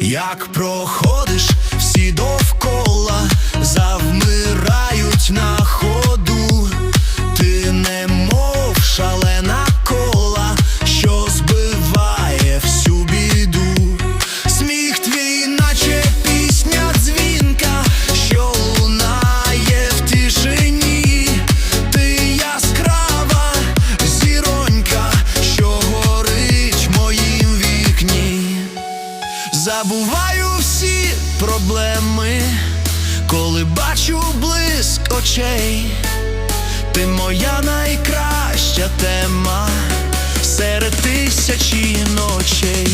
Як проходиш, всі довкола Забуваю всі проблеми, коли бачу блиск очей. Ти моя найкраща тема серед тисячі ночей.